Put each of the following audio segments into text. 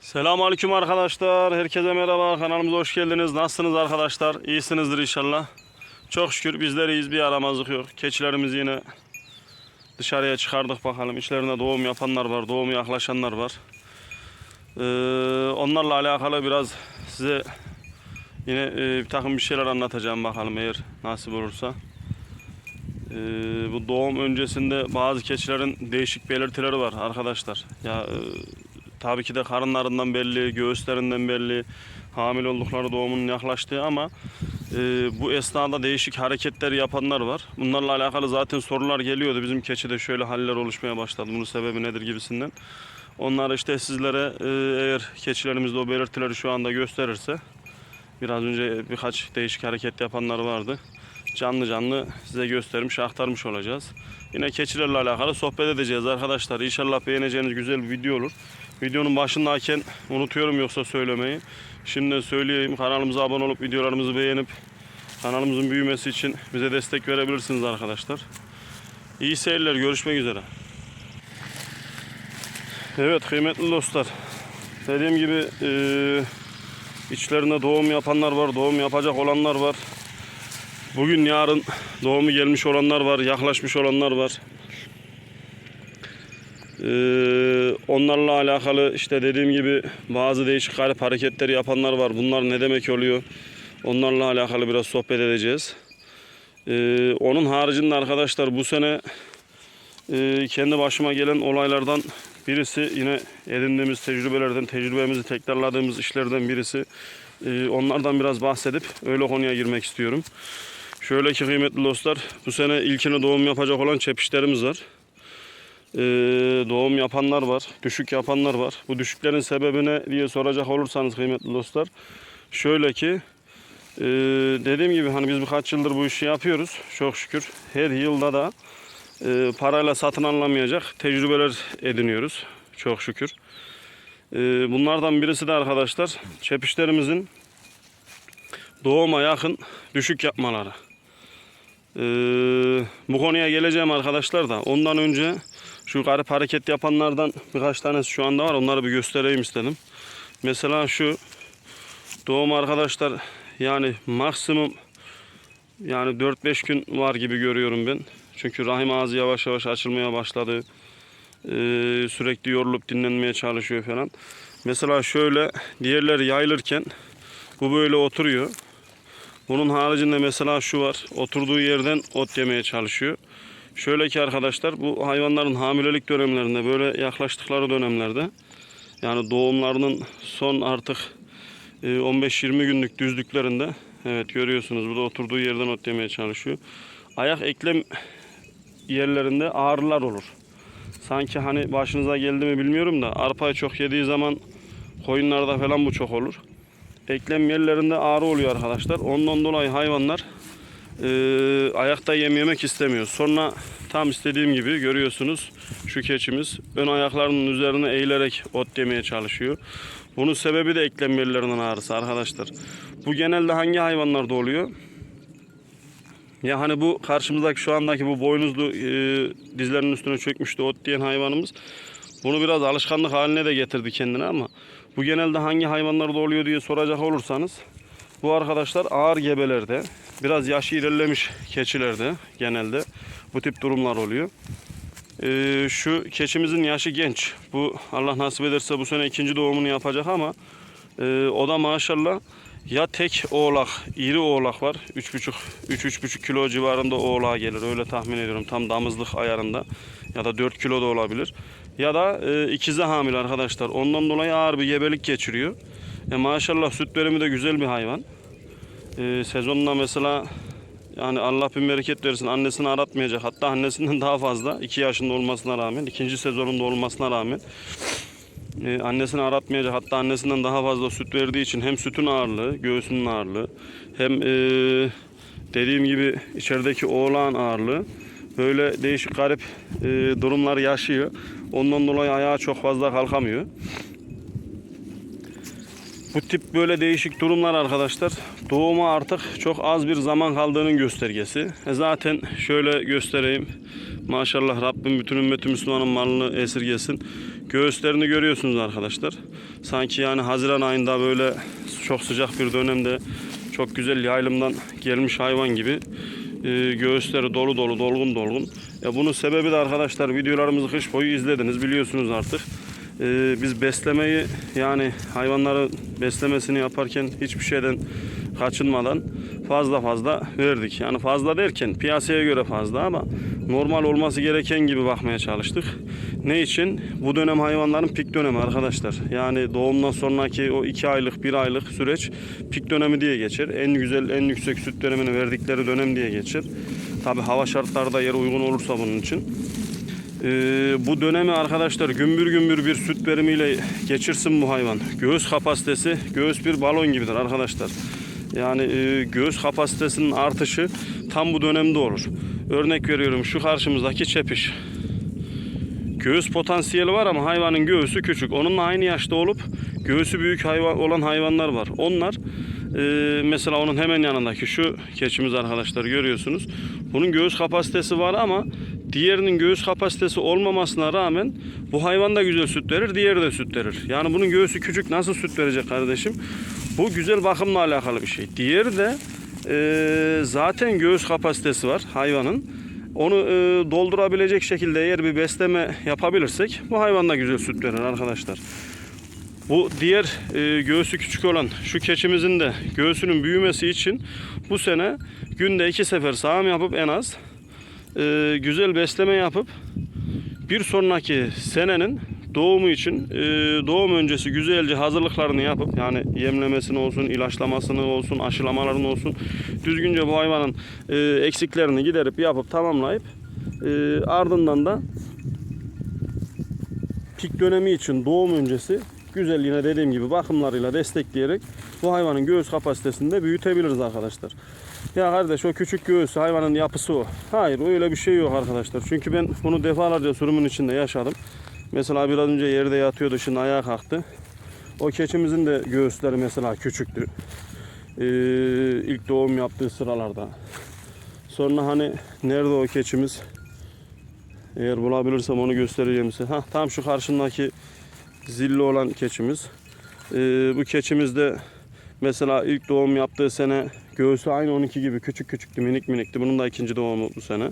Selamünaleyküm arkadaşlar. Herkese merhaba. Kanalımıza hoş geldiniz. Nasılsınız arkadaşlar? İyisinizdir inşallah. Çok şükür bizler iyiyiz. Bir yaramazlık yok. Keçilerimizi yine dışarıya çıkardık bakalım. İçlerinde doğum yapanlar var. Doğum yaklaşanlar var. Ee, onlarla alakalı biraz size yine e, bir takım bir şeyler anlatacağım bakalım eğer nasip olursa. Ee, bu doğum öncesinde bazı keçilerin değişik belirtileri var arkadaşlar. Ya e, tabii ki de karınlarından belli, göğüslerinden belli, hamile oldukları doğumun yaklaştığı ama e, bu esnada değişik hareketler yapanlar var. Bunlarla alakalı zaten sorular geliyordu. Bizim keçide şöyle haller oluşmaya başladı. Bunun sebebi nedir gibisinden. Onlar işte sizlere e, eğer keçilerimizde o belirtileri şu anda gösterirse biraz önce birkaç değişik hareket yapanlar vardı. Canlı canlı size göstermiş, aktarmış olacağız. Yine keçilerle alakalı sohbet edeceğiz arkadaşlar. İnşallah beğeneceğiniz güzel bir video olur. Videonun başındayken unutuyorum yoksa söylemeyi. Şimdi söyleyeyim kanalımıza abone olup videolarımızı beğenip kanalımızın büyümesi için bize destek verebilirsiniz arkadaşlar. İyi seyirler görüşmek üzere. Evet kıymetli dostlar. Dediğim gibi eee içlerinde doğum yapanlar var, doğum yapacak olanlar var. Bugün yarın doğumu gelmiş olanlar var, yaklaşmış olanlar var. Ee, onlarla alakalı işte dediğim gibi bazı değişik garip hareketleri yapanlar var. Bunlar ne demek oluyor? Onlarla alakalı biraz sohbet edeceğiz. Ee, onun haricinde arkadaşlar bu sene e, kendi başıma gelen olaylardan birisi yine edindiğimiz tecrübelerden, tecrübemizi tekrarladığımız işlerden birisi. Ee, onlardan biraz bahsedip öyle konuya girmek istiyorum. Şöyle ki kıymetli dostlar, bu sene ilkine doğum yapacak olan çepişlerimiz var. Ee, doğum yapanlar var, düşük yapanlar var. Bu düşüklerin sebebi ne diye soracak olursanız kıymetli dostlar. Şöyle ki, e, dediğim gibi hani biz birkaç yıldır bu işi yapıyoruz. Çok şükür her yılda da e, parayla satın alınamayacak tecrübeler ediniyoruz. Çok şükür. E, bunlardan birisi de arkadaşlar çepişlerimizin doğuma yakın düşük yapmaları. Ee, bu konuya geleceğim arkadaşlar da ondan önce şu garip hareket yapanlardan birkaç tanesi şu anda var onları bir göstereyim istedim. Mesela şu doğum arkadaşlar yani maksimum yani 4-5 gün var gibi görüyorum ben. Çünkü rahim ağzı yavaş yavaş açılmaya başladı. Ee, sürekli yorulup dinlenmeye çalışıyor falan. Mesela şöyle diğerleri yayılırken bu böyle oturuyor. Bunun haricinde mesela şu var. Oturduğu yerden ot yemeye çalışıyor. Şöyle ki arkadaşlar bu hayvanların hamilelik dönemlerinde böyle yaklaştıkları dönemlerde yani doğumlarının son artık e, 15-20 günlük düzlüklerinde evet görüyorsunuz burada oturduğu yerden ot yemeye çalışıyor. Ayak eklem yerlerinde ağrılar olur. Sanki hani başınıza geldi mi bilmiyorum da arpayı çok yediği zaman koyunlarda falan bu çok olur eklem yerlerinde ağrı oluyor arkadaşlar. Ondan dolayı hayvanlar e, ayakta yem yemek istemiyor. Sonra tam istediğim gibi görüyorsunuz şu keçimiz ön ayaklarının üzerine eğilerek ot yemeye çalışıyor. Bunun sebebi de eklem yerlerinin ağrısı arkadaşlar. Bu genelde hangi hayvanlarda oluyor? Ya hani bu karşımızdaki şu andaki bu boynuzlu e, dizlerinin üstüne çökmüştü ot diyen hayvanımız. Bunu biraz alışkanlık haline de getirdi kendine ama bu genelde hangi hayvanlarda oluyor diye soracak olursanız bu arkadaşlar ağır gebelerde biraz yaşı ilerlemiş keçilerde genelde bu tip durumlar oluyor. Ee, şu keçimizin yaşı genç. Bu Allah nasip ederse bu sene ikinci doğumunu yapacak ama e, o da maşallah ya tek oğlak, iri oğlak var. 3,5 3-3,5 kilo civarında oğlağa gelir. Öyle tahmin ediyorum. Tam damızlık ayarında. Ya da 4 kilo da olabilir. Ya da e, ikize hamile arkadaşlar. Ondan dolayı ağır bir gebelik geçiriyor. E, maşallah süt verimi de güzel bir hayvan. E, sezonunda mesela yani Allah bir bereket versin annesini aratmayacak. Hatta annesinden daha fazla 2 yaşında olmasına rağmen, ikinci sezonunda olmasına rağmen e, annesini aratmayacak. Hatta annesinden daha fazla süt verdiği için hem sütün ağırlığı, göğsünün ağırlığı hem e, dediğim gibi içerideki oğlan ağırlığı böyle değişik garip e, durumlar yaşıyor. Ondan dolayı ayağa çok fazla kalkamıyor. Bu tip böyle değişik durumlar arkadaşlar doğuma artık çok az bir zaman kaldığının göstergesi. E zaten şöyle göstereyim. Maşallah Rabbim bütün ümmeti Müslümanın malını esirgesin. Göğüslerini görüyorsunuz arkadaşlar. Sanki yani Haziran ayında böyle çok sıcak bir dönemde çok güzel yaylımdan gelmiş hayvan gibi e, göğüsleri dolu dolu dolgun dolgun. Ya bunun sebebi de arkadaşlar videolarımızı kış boyu izlediniz biliyorsunuz artık. E, biz beslemeyi yani hayvanların beslemesini yaparken hiçbir şeyden kaçınmadan fazla fazla verdik. Yani fazla derken piyasaya göre fazla ama normal olması gereken gibi bakmaya çalıştık. Ne için? Bu dönem hayvanların pik dönemi arkadaşlar. Yani doğumdan sonraki o 2 aylık 1 aylık süreç pik dönemi diye geçer. En güzel en yüksek süt dönemini verdikleri dönem diye geçer. Tabi hava şartları da yer uygun olursa bunun için. Ee, bu dönemi arkadaşlar gümbür gümbür bir süt verimiyle geçirsin bu hayvan. Göğüs kapasitesi göğüs bir balon gibidir arkadaşlar. Yani e, göğüs kapasitesinin artışı tam bu dönemde olur. Örnek veriyorum şu karşımızdaki çepiş. Göğüs potansiyeli var ama hayvanın göğüsü küçük. Onunla aynı yaşta olup göğüsü büyük hayvan olan hayvanlar var. Onlar e, mesela onun hemen yanındaki şu keçimiz arkadaşlar görüyorsunuz. Bunun göğüs kapasitesi var ama diğerinin göğüs kapasitesi olmamasına rağmen bu hayvan da güzel süt verir, diğeri de süt verir. Yani bunun göğüsü küçük nasıl süt verecek kardeşim? Bu güzel bakımla alakalı bir şey. Diğeri de e, zaten göğüs kapasitesi var hayvanın. Onu e, doldurabilecek şekilde eğer bir besleme yapabilirsek bu hayvan da güzel süt verir arkadaşlar. Bu diğer e, göğsü küçük olan şu keçimizin de göğsünün büyümesi için bu sene günde iki sefer sağım yapıp en az e, güzel besleme yapıp bir sonraki senenin doğumu için e, doğum öncesi güzelce hazırlıklarını yapıp yani yemlemesini olsun, ilaçlamasını olsun, aşılamalarını olsun düzgünce bu hayvanın e, eksiklerini giderip yapıp tamamlayıp e, ardından da pik dönemi için doğum öncesi güzel yine dediğim gibi bakımlarıyla destekleyerek bu hayvanın göğüs kapasitesini de büyütebiliriz arkadaşlar. Ya kardeş o küçük göğüs hayvanın yapısı o. Hayır öyle bir şey yok arkadaşlar. Çünkü ben bunu defalarca sürümün içinde yaşadım. Mesela biraz önce yerde yatıyordu şimdi ayağa kalktı. O keçimizin de göğüsleri mesela küçüktü. Ee, ilk doğum yaptığı sıralarda. Sonra hani nerede o keçimiz? Eğer bulabilirsem onu göstereceğim size. Hah, tam şu karşımdaki zilli olan keçimiz. Ee, bu keçimiz de mesela ilk doğum yaptığı sene göğsü aynı 12 gibi küçük küçüktü minik minikti. Bunun da ikinci doğumu bu sene.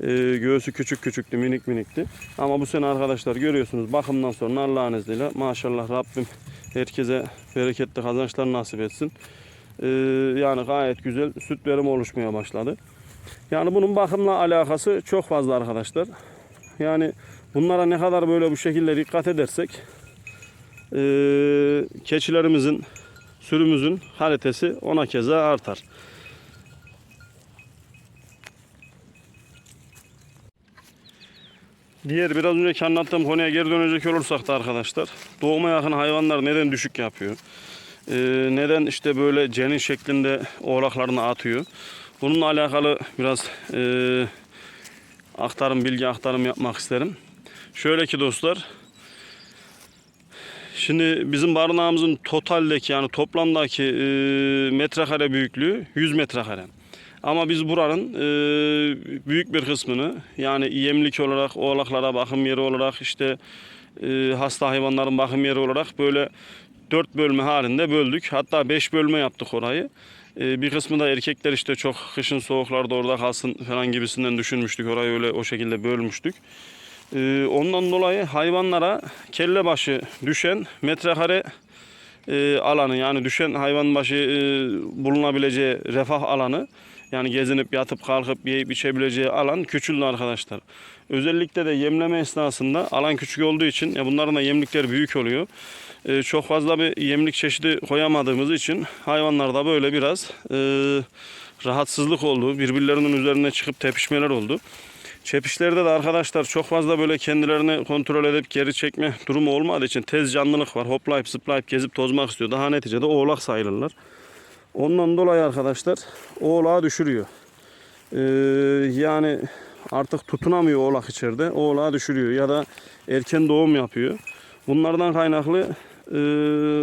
Ee, göğsü küçük küçüktü minik minikti. Ama bu sene arkadaşlar görüyorsunuz bakımdan sonra Allah'ın izniyle maşallah Rabbim herkese bereketli kazançlar nasip etsin. Ee, yani gayet güzel süt verimi oluşmaya başladı. Yani bunun bakımla alakası çok fazla arkadaşlar. Yani bunlara ne kadar böyle bu şekilde dikkat edersek eee, keçilerimizin, sürümüzün kalitesi ona keza artar. Diğer biraz önceki anlattığım konuya geri dönecek olursak da arkadaşlar doğuma yakın hayvanlar neden düşük yapıyor? Ee, neden işte böyle cenin şeklinde oğlaklarını atıyor? Bununla alakalı biraz e, aktarım, bilgi aktarım yapmak isterim. Şöyle ki dostlar, şimdi bizim barınağımızın totaldeki yani toplamdaki e, metrekare büyüklüğü 100 metrekare. Ama biz buranın e, büyük bir kısmını yani yemlik olarak, oğlaklara bakım yeri olarak işte e, hasta hayvanların bakım yeri olarak böyle dört bölme halinde böldük. Hatta beş bölme yaptık orayı. E, bir kısmı da erkekler işte çok kışın soğuklarda orada kalsın falan gibisinden düşünmüştük. Orayı öyle o şekilde bölmüştük. E, ondan dolayı hayvanlara kelle başı düşen metrekare e, alanı yani düşen hayvan başı e, bulunabileceği refah alanı yani gezinip yatıp kalkıp yiyip içebileceği alan küçüldü arkadaşlar. Özellikle de yemleme esnasında alan küçük olduğu için ya bunların da yemlikleri büyük oluyor. Ee, çok fazla bir yemlik çeşidi koyamadığımız için hayvanlarda böyle biraz e, rahatsızlık oldu. Birbirlerinin üzerine çıkıp tepişmeler oldu. Çepişlerde de arkadaşlar çok fazla böyle kendilerini kontrol edip geri çekme durumu olmadığı için tez canlılık var. Hoplayıp zıplayıp gezip tozmak istiyor. Daha neticede oğlak sayılırlar. Ondan dolayı arkadaşlar oğlağı düşürüyor. Ee, yani artık tutunamıyor oğlak içeride. Oğlağı düşürüyor ya da erken doğum yapıyor. Bunlardan kaynaklı e,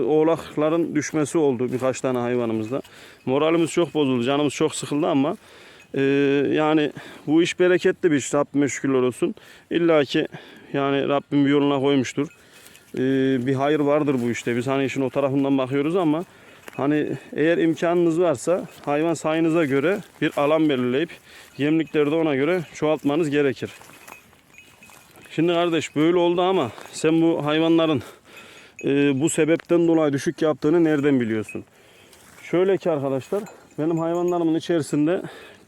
oğlakların düşmesi oldu birkaç tane hayvanımızda. Moralimiz çok bozuldu, canımız çok sıkıldı ama e, yani bu iş bereketli bir iş. Rabbime şükürler olsun. İlla ki Yani Rabbim bir yoluna koymuştur. Ee, bir hayır vardır bu işte. Biz hani işin o tarafından bakıyoruz ama hani eğer imkanınız varsa hayvan sayınıza göre bir alan belirleyip yemlikleri de ona göre çoğaltmanız gerekir. Şimdi kardeş böyle oldu ama sen bu hayvanların e, bu sebepten dolayı düşük yaptığını nereden biliyorsun? Şöyle ki arkadaşlar benim hayvanlarımın içerisinde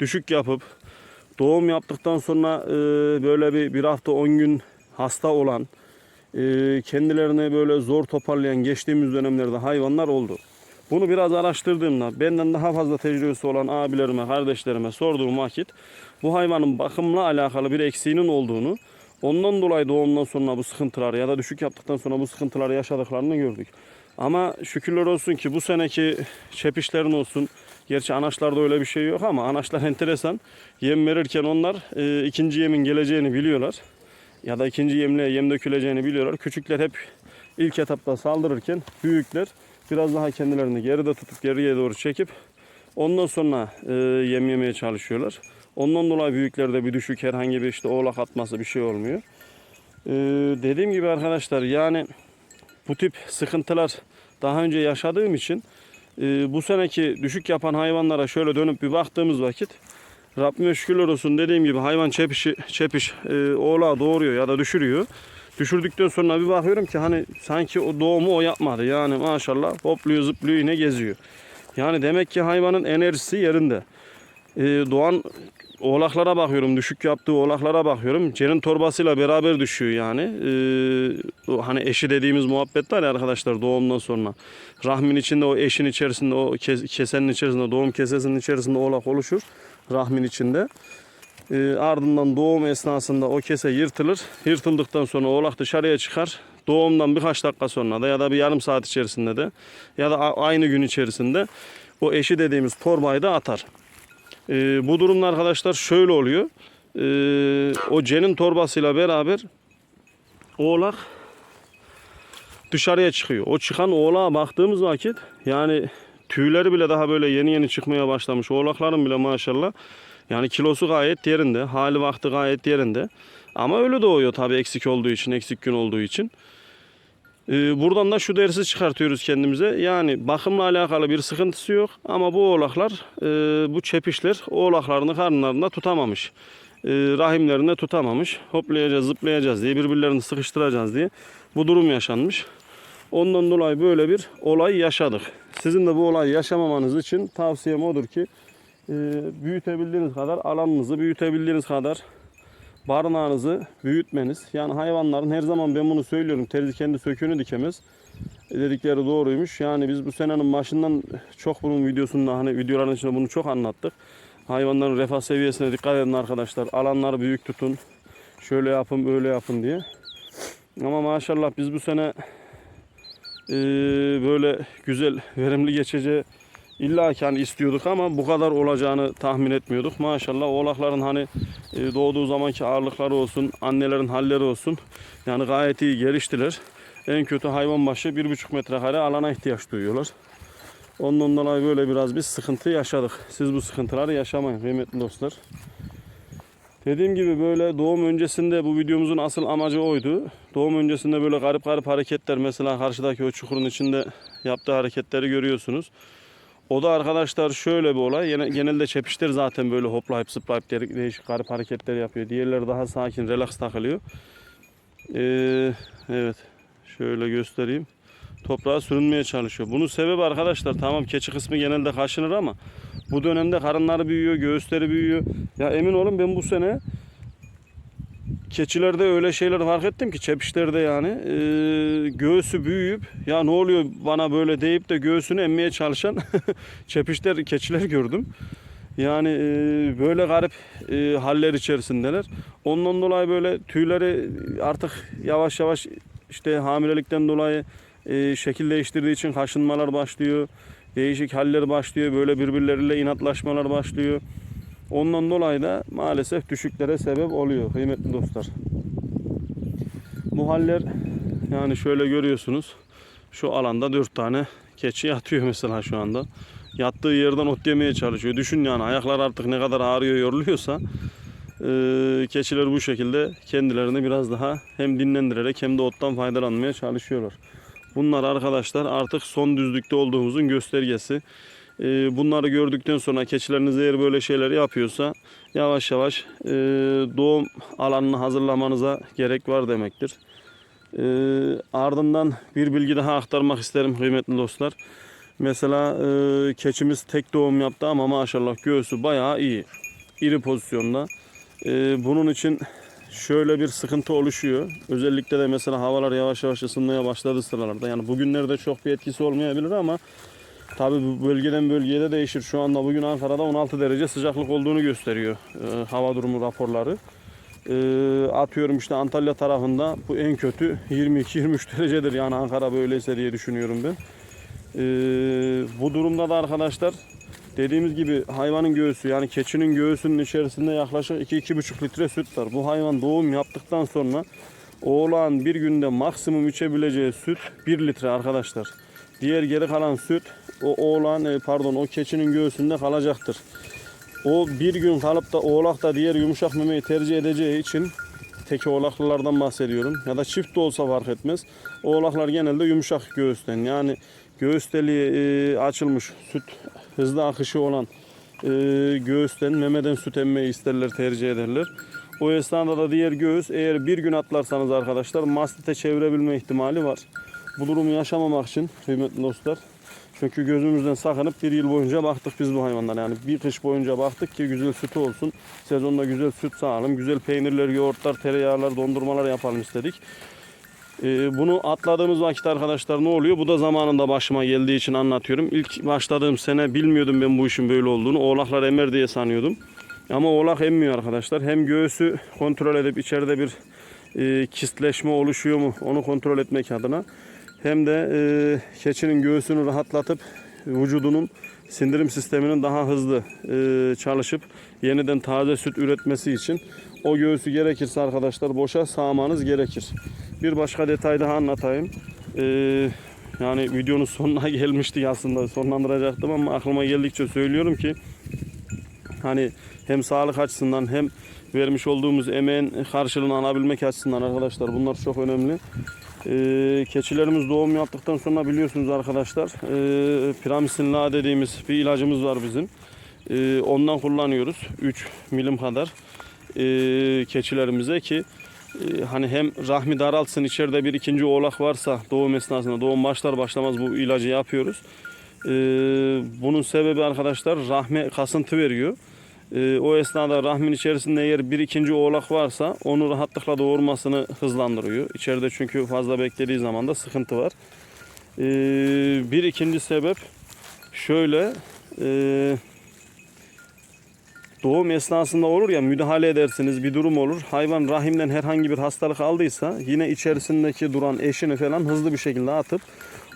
düşük yapıp doğum yaptıktan sonra e, böyle bir, bir hafta 10 gün hasta olan e, kendilerini böyle zor toparlayan geçtiğimiz dönemlerde hayvanlar oldu. Bunu biraz araştırdığımda benden daha fazla tecrübesi olan abilerime, kardeşlerime sorduğum vakit bu hayvanın bakımla alakalı bir eksiğinin olduğunu, ondan dolayı doğumdan sonra bu sıkıntıları ya da düşük yaptıktan sonra bu sıkıntıları yaşadıklarını gördük. Ama şükürler olsun ki bu seneki çepişlerin olsun, gerçi anaçlarda öyle bir şey yok ama anaçlar enteresan. Yem verirken onlar e, ikinci yemin geleceğini biliyorlar. Ya da ikinci yemle yem döküleceğini biliyorlar. Küçükler hep ilk etapta saldırırken büyükler biraz daha kendilerini geride tutup geriye doğru çekip ondan sonra e, yem yemeye çalışıyorlar. Ondan dolayı büyüklerde bir düşük herhangi bir işte oğlak atması bir şey olmuyor. E, dediğim gibi arkadaşlar yani bu tip sıkıntılar daha önce yaşadığım için e, bu seneki düşük yapan hayvanlara şöyle dönüp bir baktığımız vakit Rabbime şükürler olsun dediğim gibi hayvan çepişi, çepiş e, oğlağı doğuruyor ya da düşürüyor. Düşürdükten sonra bir bakıyorum ki hani sanki o doğumu o yapmadı. Yani maşallah hopluyor zıplıyor yine geziyor. Yani demek ki hayvanın enerjisi yerinde. E, doğan oğlaklara bakıyorum, düşük yaptığı oğlaklara bakıyorum. Cenin torbasıyla beraber düşüyor yani. Ee, hani eşi dediğimiz muhabbet var ya arkadaşlar doğumdan sonra. Rahmin içinde o eşin içerisinde o kes- kesenin içerisinde doğum kesesinin içerisinde oğlak oluşur. Rahmin içinde. Ee, ardından doğum esnasında o kese yırtılır. Yırtıldıktan sonra oğlak dışarıya çıkar. Doğumdan birkaç dakika sonra da ya da bir yarım saat içerisinde de ya da aynı gün içerisinde o eşi dediğimiz torbayı da atar. Ee, bu durumda arkadaşlar şöyle oluyor. Ee, o cenin torbasıyla beraber oğlak dışarıya çıkıyor. O çıkan oğlağa baktığımız vakit yani tüyleri bile daha böyle yeni yeni çıkmaya başlamış. Oğlakların bile maşallah yani kilosu gayet yerinde. Hali vakti gayet yerinde. Ama ölü doğuyor tabii eksik olduğu için, eksik gün olduğu için. Ee, buradan da şu dersi çıkartıyoruz kendimize. Yani bakımla alakalı bir sıkıntısı yok ama bu oğlaklar, e, bu çepişler oğlaklarını karnlarında tutamamış. E, rahimlerinde tutamamış. Hoplayacağız, zıplayacağız diye birbirlerini sıkıştıracağız diye bu durum yaşanmış. Ondan dolayı böyle bir olay yaşadık. Sizin de bu olayı yaşamamanız için tavsiyem odur ki e, büyütebildiğiniz kadar alanınızı büyütebildiğiniz kadar barınağınızı büyütmeniz. Yani hayvanların her zaman ben bunu söylüyorum. Terzi kendi söküğünü dikemez. E, Dedikleri doğruymuş. Yani biz bu senenin başından çok bunun videosunda hani videoların içinde bunu çok anlattık. Hayvanların refah seviyesine dikkat edin arkadaşlar. Alanları büyük tutun. Şöyle yapın böyle yapın diye. Ama maşallah biz bu sene e, böyle güzel verimli geçeceği İlla ki hani istiyorduk ama bu kadar olacağını tahmin etmiyorduk. Maşallah oğlakların hani e, doğduğu zamanki ağırlıkları olsun, annelerin halleri olsun. Yani gayet iyi geliştiler. En kötü hayvan başı 1,5 metrekare alana ihtiyaç duyuyorlar. Ondan dolayı böyle biraz bir sıkıntı yaşadık. Siz bu sıkıntıları yaşamayın kıymetli dostlar. Dediğim gibi böyle doğum öncesinde bu videomuzun asıl amacı oydu. Doğum öncesinde böyle garip garip hareketler mesela karşıdaki o çukurun içinde yaptığı hareketleri görüyorsunuz. O da arkadaşlar şöyle bir olay. Gene- Genelde çepişler zaten böyle hoplayıp zıplayıp de- değişik garip hareketler yapıyor. Diğerleri daha sakin, relax takılıyor. Ee, evet. Şöyle göstereyim. Toprağa sürünmeye çalışıyor. Bunun sebebi arkadaşlar tamam keçi kısmı genelde kaşınır ama bu dönemde karınları büyüyor, göğüsleri büyüyor. Ya emin olun ben bu sene keçilerde öyle şeyler fark ettim ki çepişlerde yani e, göğsü büyüyüp ya ne oluyor bana böyle deyip de göğsünü emmeye çalışan çepişler keçiler gördüm. Yani e, böyle garip e, haller içerisindeler. Ondan dolayı böyle tüyleri artık yavaş yavaş işte hamilelikten dolayı e, şekil değiştirdiği için kaşınmalar başlıyor. Değişik haller başlıyor. Böyle birbirleriyle inatlaşmalar başlıyor. Ondan dolayı da maalesef düşüklere sebep oluyor kıymetli dostlar. Bu haller yani şöyle görüyorsunuz. Şu alanda dört tane keçi yatıyor mesela şu anda. Yattığı yerden ot yemeye çalışıyor. Düşün yani ayaklar artık ne kadar ağrıyor yoruluyorsa. e, keçiler bu şekilde kendilerini biraz daha hem dinlendirerek hem de ottan faydalanmaya çalışıyorlar. Bunlar arkadaşlar artık son düzlükte olduğumuzun göstergesi. E, bunları gördükten sonra keçileriniz eğer böyle şeyler yapıyorsa yavaş yavaş e, doğum alanını hazırlamanıza gerek var demektir. E, ardından bir bilgi daha aktarmak isterim kıymetli dostlar. Mesela e, keçimiz tek doğum yaptı ama maşallah göğsü bayağı iyi. İri pozisyonda. E, bunun için şöyle bir sıkıntı oluşuyor. Özellikle de mesela havalar yavaş yavaş ısınmaya başladı sıralarda. Yani bugünlerde çok bir etkisi olmayabilir ama tabi bu bölgeden bölgeye de değişir. Şu anda bugün Ankara'da 16 derece sıcaklık olduğunu gösteriyor e, hava durumu raporları. E, atıyorum işte Antalya tarafında bu en kötü 22-23 derecedir. Yani Ankara böyleyse diye düşünüyorum ben. Ee, bu durumda da arkadaşlar dediğimiz gibi hayvanın göğsü yani keçinin göğsünün içerisinde yaklaşık 2-2,5 litre süt var. Bu hayvan doğum yaptıktan sonra oğlan bir günde maksimum içebileceği süt 1 litre arkadaşlar. Diğer geri kalan süt o oğlan e, pardon o keçinin göğsünde kalacaktır. O bir gün kalıp da oğlak da diğer yumuşak memeyi tercih edeceği için teki oğlaklılardan bahsediyorum. Ya da çift de olsa fark etmez. Oğlaklar genelde yumuşak göğüsten. Yani göğüs deliği e, açılmış, süt hızlı akışı olan e, göğüsten, memeden süt emmeyi isterler, tercih ederler. O esnada da diğer göğüs eğer bir gün atlarsanız arkadaşlar mastite çevirebilme ihtimali var. Bu durumu yaşamamak için kıymetli dostlar çünkü gözümüzden sakınıp bir yıl boyunca baktık biz bu hayvanlara. Yani bir kış boyunca baktık ki güzel sütü olsun. Sezonda güzel süt sağalım. Güzel peynirler, yoğurtlar, tereyağlar, dondurmalar yapalım istedik. Ee, bunu atladığımız vakit arkadaşlar ne oluyor? Bu da zamanında başıma geldiği için anlatıyorum. İlk başladığım sene bilmiyordum ben bu işin böyle olduğunu. Oğlaklar emer diye sanıyordum. Ama oğlak emmiyor arkadaşlar. Hem göğsü kontrol edip içeride bir e, kistleşme oluşuyor mu onu kontrol etmek adına hem de e, keçinin göğsünü rahatlatıp vücudunun sindirim sisteminin daha hızlı e, çalışıp yeniden taze süt üretmesi için o göğsü gerekirse arkadaşlar boşa sağmanız gerekir. Bir başka detay daha anlatayım. E, yani videonun sonuna gelmiştik aslında sonlandıracaktım ama aklıma geldikçe söylüyorum ki hani hem sağlık açısından hem vermiş olduğumuz emeğin karşılığını alabilmek açısından arkadaşlar bunlar çok önemli. Ee, keçilerimiz doğum yaptıktan sonra biliyorsunuz arkadaşlar e, piramisin dediğimiz bir ilacımız var bizim. Ee, ondan kullanıyoruz 3 milim kadar e, keçilerimize ki e, hani hem rahmi daraltsın içeride bir ikinci oğlak varsa doğum esnasında doğum başlar başlamaz bu ilacı yapıyoruz. Ee, bunun sebebi arkadaşlar rahme kasıntı veriyor. Ee, o esnada rahmin içerisinde eğer bir ikinci oğlak varsa onu rahatlıkla doğurmasını hızlandırıyor. İçeride çünkü fazla beklediği zaman da sıkıntı var. Ee, bir ikinci sebep şöyle e, doğum esnasında olur ya müdahale edersiniz bir durum olur. Hayvan rahimden herhangi bir hastalık aldıysa yine içerisindeki duran eşini falan hızlı bir şekilde atıp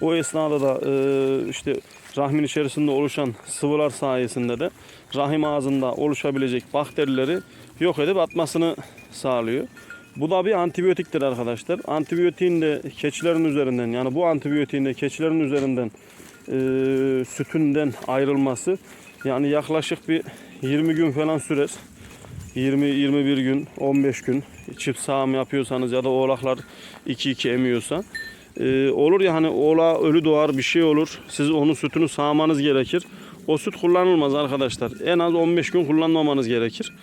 o esnada da e, işte rahmin içerisinde oluşan sıvılar sayesinde de rahim ağzında oluşabilecek bakterileri yok edip atmasını sağlıyor. Bu da bir antibiyotiktir arkadaşlar. Antibiyotiğin de keçilerin üzerinden yani bu antibiyotiğin de keçilerin üzerinden e, sütünden ayrılması yani yaklaşık bir 20 gün falan sürer. 20-21 gün, 15 gün çift sağım yapıyorsanız ya da oğlaklar 2-2 emiyorsa ee, olur ya hani oğlağa ölü doğar bir şey olur. Siz onun sütünü sağmanız gerekir. O süt kullanılmaz arkadaşlar. En az 15 gün kullanmamanız gerekir.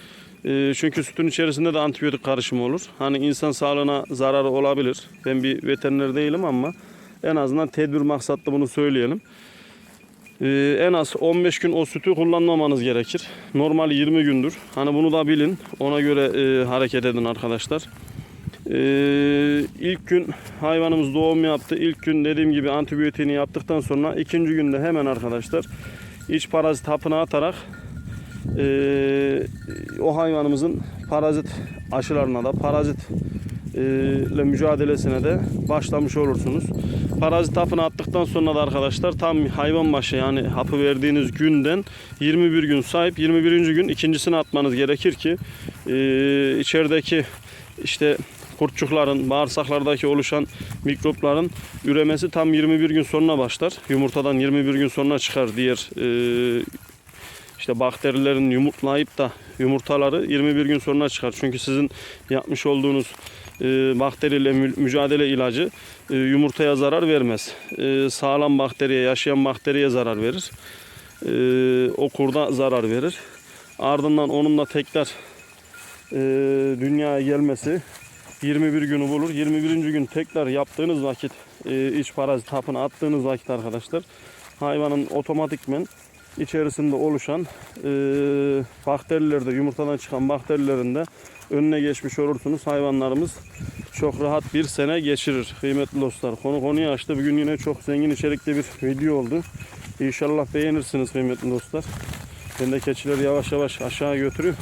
Ee, çünkü sütün içerisinde de antibiyotik karışımı olur. Hani insan sağlığına zararı olabilir. Ben bir veteriner değilim ama en azından tedbir maksatlı bunu söyleyelim. Ee, en az 15 gün o sütü kullanmamanız gerekir. Normal 20 gündür. Hani bunu da bilin. Ona göre e, hareket edin arkadaşlar. Ee, ilk gün hayvanımız doğum yaptı. İlk gün dediğim gibi antibiyotiğini yaptıktan sonra ikinci günde hemen arkadaşlar iç parazit hapını atarak ee, o hayvanımızın parazit aşılarına da parazit e, ile mücadelesine de başlamış olursunuz. Parazit hapını attıktan sonra da arkadaşlar tam hayvan başı yani hapı verdiğiniz günden 21 gün sahip 21. gün ikincisini atmanız gerekir ki e, içerideki işte kurtçukların, bağırsaklardaki oluşan mikropların üremesi tam 21 gün sonra başlar. Yumurtadan 21 gün sonra çıkar diğer e, işte bakterilerin yumurtlayıp da yumurtaları 21 gün sonra çıkar. Çünkü sizin yapmış olduğunuz e, bakteriyle mü- mücadele ilacı e, yumurtaya zarar vermez. E, sağlam bakteriye, yaşayan bakteriye zarar verir. E, o kurda zarar verir. Ardından onunla tekrar e, dünyaya gelmesi 21 günü bulur. 21. gün tekrar yaptığınız vakit e, iç parazit hapını attığınız vakit arkadaşlar hayvanın otomatikmen içerisinde oluşan e, bakterilerde yumurtadan çıkan bakterilerin de önüne geçmiş olursunuz. Hayvanlarımız çok rahat bir sene geçirir kıymetli dostlar. Konu konuyu açtı. Bugün yine çok zengin içerikli bir video oldu. İnşallah beğenirsiniz kıymetli dostlar. Ben de keçileri yavaş yavaş aşağı götürüyor.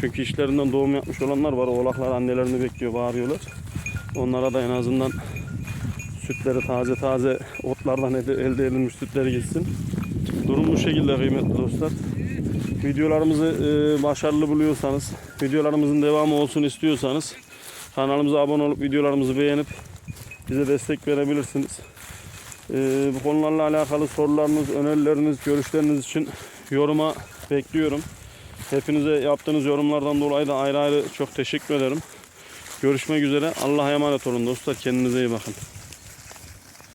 Çünkü işlerinden doğum yapmış olanlar var. Oğlaklar annelerini bekliyor, bağırıyorlar. Onlara da en azından sütleri taze taze otlardan elde, edilmiş sütleri gitsin. Durum bu şekilde kıymetli dostlar. Videolarımızı e, başarılı buluyorsanız, videolarımızın devamı olsun istiyorsanız kanalımıza abone olup videolarımızı beğenip bize destek verebilirsiniz. E, bu konularla alakalı sorularınız, önerileriniz, görüşleriniz için yoruma bekliyorum. Hepinize yaptığınız yorumlardan dolayı da ayrı ayrı çok teşekkür ederim. Görüşmek üzere. Allah'a emanet olun dostlar. Kendinize iyi bakın.